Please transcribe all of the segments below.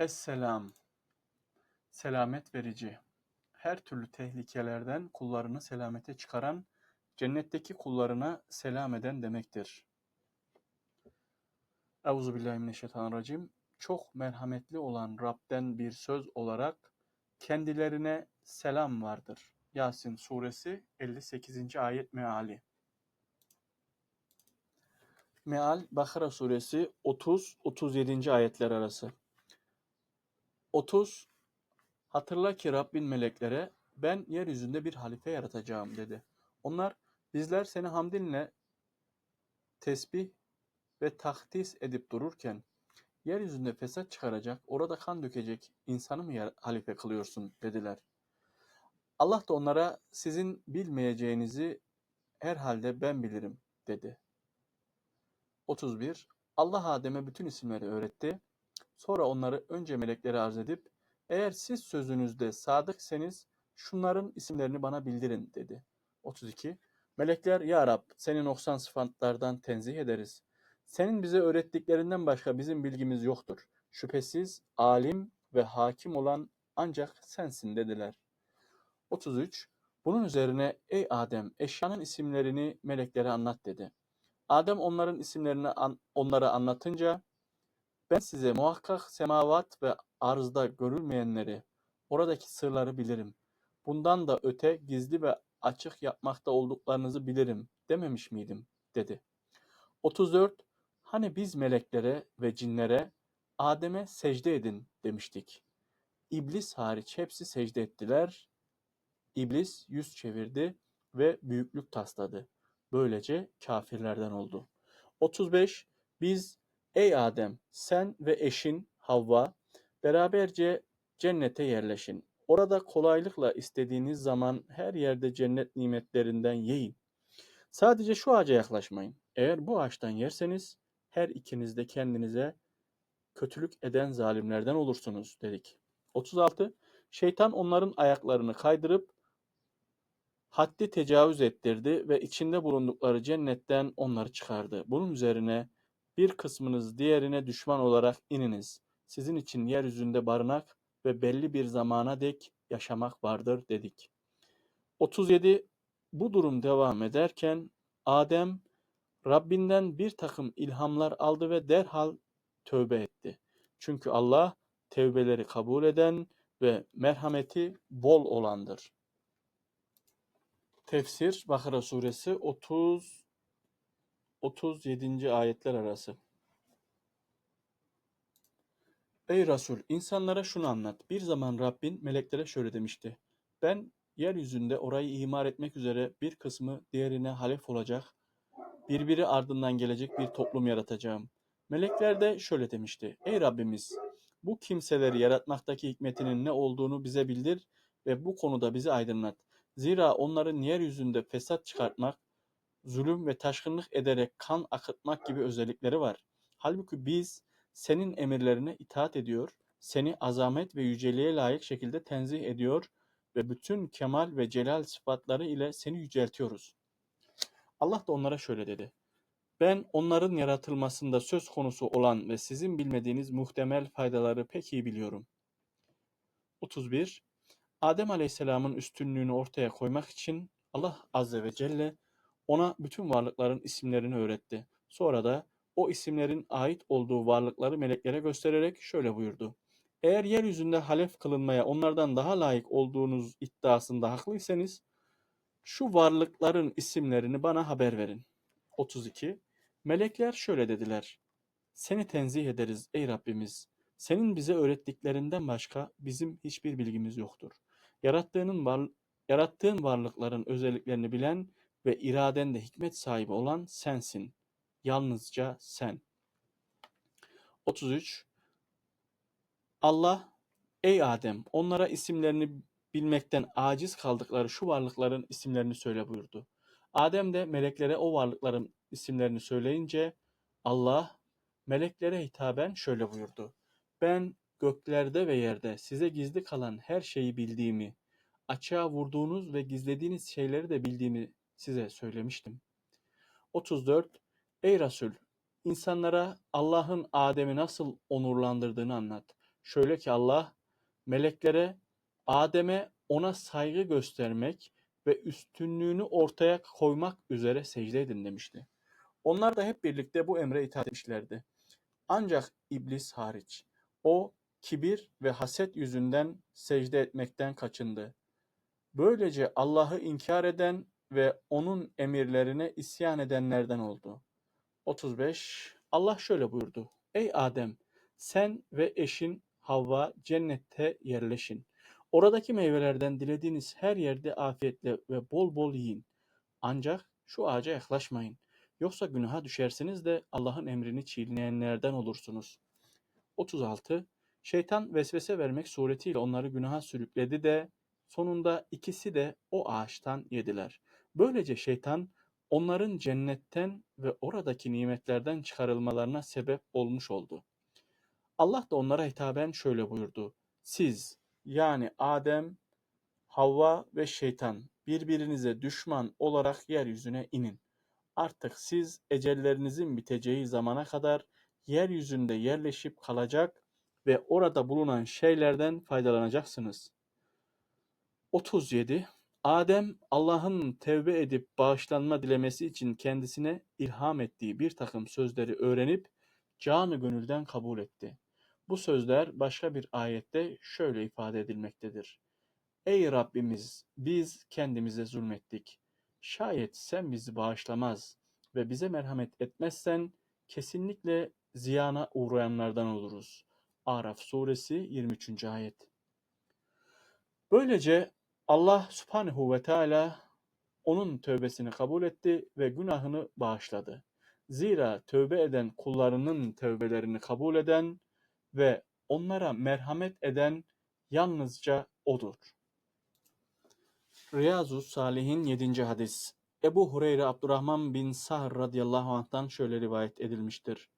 Esselam, selamet verici, her türlü tehlikelerden kullarını selamete çıkaran, cennetteki kullarına selam eden demektir. Euzubillahimineşşeytanirracim. Çok merhametli olan Rab'den bir söz olarak kendilerine selam vardır. Yasin suresi 58. ayet meali. Meal Bakara suresi 30-37. ayetler arası. 30 Hatırla ki Rabbin meleklere ben yeryüzünde bir halife yaratacağım dedi. Onlar bizler seni hamdinle tesbih ve takdis edip dururken yeryüzünde fesat çıkaracak, orada kan dökecek insanı mı halife kılıyorsun dediler. Allah da onlara sizin bilmeyeceğinizi herhalde ben bilirim dedi. 31 Allah Adem'e bütün isimleri öğretti. Sonra onları önce meleklere arz edip eğer siz sözünüzde sadıkseniz şunların isimlerini bana bildirin dedi. 32 Melekler ya Rab seni noksan sıfatlardan tenzih ederiz. Senin bize öğrettiklerinden başka bizim bilgimiz yoktur. Şüphesiz alim ve hakim olan ancak sensin dediler. 33 Bunun üzerine ey Adem eşyanın isimlerini meleklere anlat dedi. Adem onların isimlerini an- onlara anlatınca ben size muhakkak semavat ve arzda görülmeyenleri, oradaki sırları bilirim. Bundan da öte gizli ve açık yapmakta olduklarınızı bilirim dememiş miydim? dedi. 34. Hani biz meleklere ve cinlere Adem'e secde edin demiştik. İblis hariç hepsi secde ettiler. İblis yüz çevirdi ve büyüklük tasladı. Böylece kafirlerden oldu. 35. Biz ey Adem sen ve eşin Havva beraberce cennete yerleşin. Orada kolaylıkla istediğiniz zaman her yerde cennet nimetlerinden yiyin. Sadece şu ağaca yaklaşmayın. Eğer bu ağaçtan yerseniz her ikiniz de kendinize kötülük eden zalimlerden olursunuz dedik. 36. Şeytan onların ayaklarını kaydırıp haddi tecavüz ettirdi ve içinde bulundukları cennetten onları çıkardı. Bunun üzerine bir kısmınız diğerine düşman olarak ininiz. Sizin için yeryüzünde barınak ve belli bir zamana dek yaşamak vardır dedik. 37 Bu durum devam ederken Adem Rabbinden bir takım ilhamlar aldı ve derhal tövbe etti. Çünkü Allah tevbeleri kabul eden ve merhameti bol olandır. Tefsir Bakara suresi 30 37. ayetler arası. Ey Resul, insanlara şunu anlat. Bir zaman Rabbin meleklere şöyle demişti. Ben yeryüzünde orayı imar etmek üzere bir kısmı diğerine halef olacak, birbiri ardından gelecek bir toplum yaratacağım. Melekler de şöyle demişti. Ey Rabbimiz, bu kimseleri yaratmaktaki hikmetinin ne olduğunu bize bildir ve bu konuda bizi aydınlat. Zira onların yeryüzünde fesat çıkartmak, zulüm ve taşkınlık ederek kan akıtmak gibi özellikleri var. Halbuki biz senin emirlerine itaat ediyor, seni azamet ve yüceliğe layık şekilde tenzih ediyor ve bütün kemal ve celal sıfatları ile seni yüceltiyoruz. Allah da onlara şöyle dedi. Ben onların yaratılmasında söz konusu olan ve sizin bilmediğiniz muhtemel faydaları pek iyi biliyorum. 31. Adem Aleyhisselam'ın üstünlüğünü ortaya koymak için Allah Azze ve Celle ona bütün varlıkların isimlerini öğretti. Sonra da o isimlerin ait olduğu varlıkları meleklere göstererek şöyle buyurdu. Eğer yeryüzünde halef kılınmaya onlardan daha layık olduğunuz iddiasında haklıysanız şu varlıkların isimlerini bana haber verin. 32. Melekler şöyle dediler. Seni tenzih ederiz ey Rabbimiz. Senin bize öğrettiklerinden başka bizim hiçbir bilgimiz yoktur. Yarattığının var, yarattığın varlıkların özelliklerini bilen ve iradende hikmet sahibi olan sensin. Yalnızca sen. 33. Allah, ey Adem, onlara isimlerini bilmekten aciz kaldıkları şu varlıkların isimlerini söyle buyurdu. Adem de meleklere o varlıkların isimlerini söyleyince Allah meleklere hitaben şöyle buyurdu. Ben göklerde ve yerde size gizli kalan her şeyi bildiğimi, açığa vurduğunuz ve gizlediğiniz şeyleri de bildiğimi size söylemiştim. 34. Ey Resul! insanlara Allah'ın Adem'i nasıl onurlandırdığını anlat. Şöyle ki Allah meleklere Adem'e ona saygı göstermek ve üstünlüğünü ortaya koymak üzere secde edin demişti. Onlar da hep birlikte bu emre itaat etmişlerdi. Ancak iblis hariç. O kibir ve haset yüzünden secde etmekten kaçındı. Böylece Allah'ı inkar eden ve onun emirlerine isyan edenlerden oldu. 35. Allah şöyle buyurdu. Ey Adem! Sen ve eşin Havva cennette yerleşin. Oradaki meyvelerden dilediğiniz her yerde afiyetle ve bol bol yiyin. Ancak şu ağaca yaklaşmayın. Yoksa günaha düşersiniz de Allah'ın emrini çiğneyenlerden olursunuz. 36. Şeytan vesvese vermek suretiyle onları günaha sürükledi de sonunda ikisi de o ağaçtan yediler. Böylece şeytan onların cennetten ve oradaki nimetlerden çıkarılmalarına sebep olmuş oldu. Allah da onlara hitaben şöyle buyurdu. Siz yani Adem, Havva ve şeytan birbirinize düşman olarak yeryüzüne inin. Artık siz ecellerinizin biteceği zamana kadar yeryüzünde yerleşip kalacak ve orada bulunan şeylerden faydalanacaksınız. 37. Adem Allah'ın tevbe edip bağışlanma dilemesi için kendisine ilham ettiği bir takım sözleri öğrenip canı gönülden kabul etti. Bu sözler başka bir ayette şöyle ifade edilmektedir. Ey Rabbimiz biz kendimize zulmettik. Şayet sen bizi bağışlamaz ve bize merhamet etmezsen kesinlikle ziyana uğrayanlardan oluruz. Araf suresi 23. ayet. Böylece Allah subhanehu ve teala onun tövbesini kabul etti ve günahını bağışladı. Zira tövbe eden kullarının tövbelerini kabul eden ve onlara merhamet eden yalnızca O'dur. Riyazu Salihin 7. hadis Ebu Hureyre Abdurrahman bin Sahr radıyallahu anh'tan şöyle rivayet edilmiştir.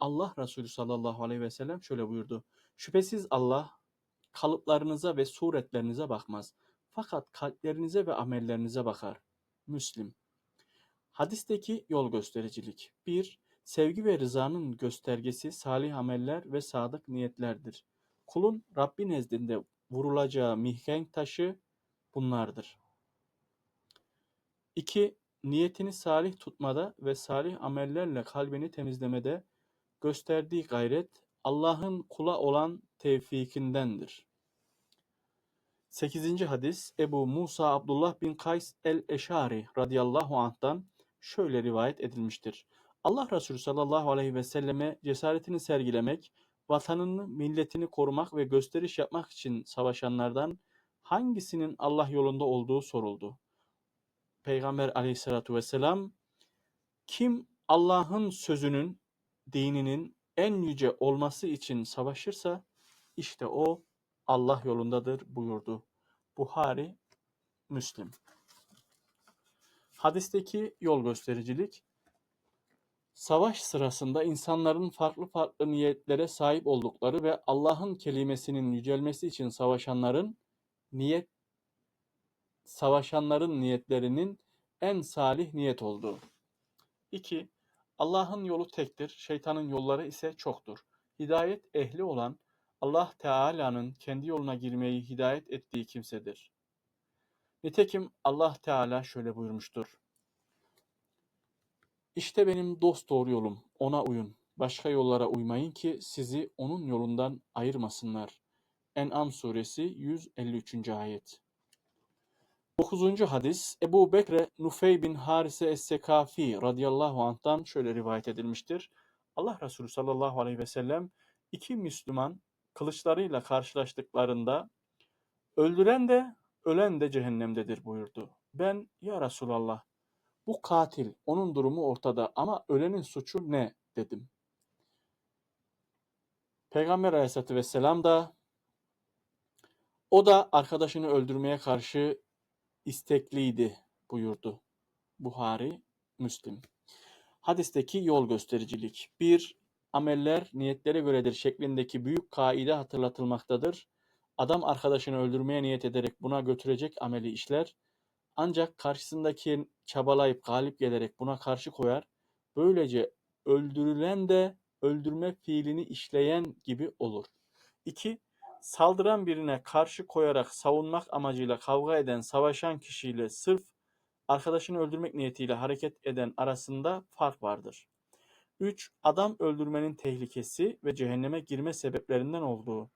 Allah Resulü sallallahu aleyhi ve sellem şöyle buyurdu. Şüphesiz Allah kalıplarınıza ve suretlerinize bakmaz. Fakat kalplerinize ve amellerinize bakar. Müslim. Hadisteki yol göstericilik. 1. Sevgi ve rızanın göstergesi salih ameller ve sadık niyetlerdir. Kulun Rabbi nezdinde vurulacağı mihenk taşı bunlardır. 2. Niyetini salih tutmada ve salih amellerle kalbini temizlemede gösterdiği gayret Allah'ın kula olan tevfikindendir. 8. hadis Ebu Musa Abdullah bin Kays el-Eşari radıyallahu anh'tan şöyle rivayet edilmiştir. Allah Resulü sallallahu aleyhi ve selleme cesaretini sergilemek, vatanını, milletini korumak ve gösteriş yapmak için savaşanlardan hangisinin Allah yolunda olduğu soruldu. Peygamber aleyhissalatu vesselam kim Allah'ın sözünün, dininin en yüce olması için savaşırsa işte o Allah yolundadır buyurdu. Buhari, Müslim. Hadisteki yol göstericilik Savaş sırasında insanların farklı farklı niyetlere sahip oldukları ve Allah'ın kelimesinin yücelmesi için savaşanların niyet savaşanların niyetlerinin en salih niyet olduğu. 2. Allah'ın yolu tektir, şeytanın yolları ise çoktur. Hidayet ehli olan Allah Teala'nın kendi yoluna girmeyi hidayet ettiği kimsedir. Nitekim Allah Teala şöyle buyurmuştur. İşte benim dost doğru yolum, ona uyun. Başka yollara uymayın ki sizi onun yolundan ayırmasınlar. En'am suresi 153. ayet. 9. hadis Ebu Bekre Nufey bin Harise Es-Sekafi radıyallahu anh'tan şöyle rivayet edilmiştir. Allah Resulü sallallahu aleyhi ve sellem iki Müslüman kılıçlarıyla karşılaştıklarında öldüren de ölen de cehennemdedir buyurdu. Ben ya Resulallah bu katil onun durumu ortada ama ölenin suçu ne dedim. Peygamber aleyhissalatü vesselam da o da arkadaşını öldürmeye karşı istekliydi buyurdu. Buhari, Müslim. Hadisteki yol göstericilik. 1. Ameller niyetlere göredir şeklindeki büyük kaide hatırlatılmaktadır. Adam arkadaşını öldürmeye niyet ederek buna götürecek ameli işler. Ancak karşısındaki çabalayıp galip gelerek buna karşı koyar. Böylece öldürülen de öldürme fiilini işleyen gibi olur. 2. Saldıran birine karşı koyarak savunmak amacıyla kavga eden, savaşan kişiyle sırf arkadaşını öldürmek niyetiyle hareket eden arasında fark vardır. 3. Adam öldürmenin tehlikesi ve cehenneme girme sebeplerinden olduğu.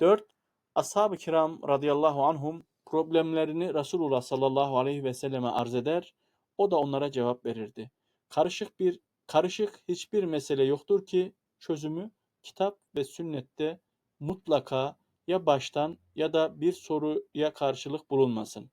4. Ashab-ı kiram radıyallahu anhum problemlerini Resulullah sallallahu aleyhi ve selleme arz eder, o da onlara cevap verirdi. Karışık bir karışık hiçbir mesele yoktur ki çözümü kitap ve sünnette mutlaka ya baştan ya da bir soruya karşılık bulunmasın.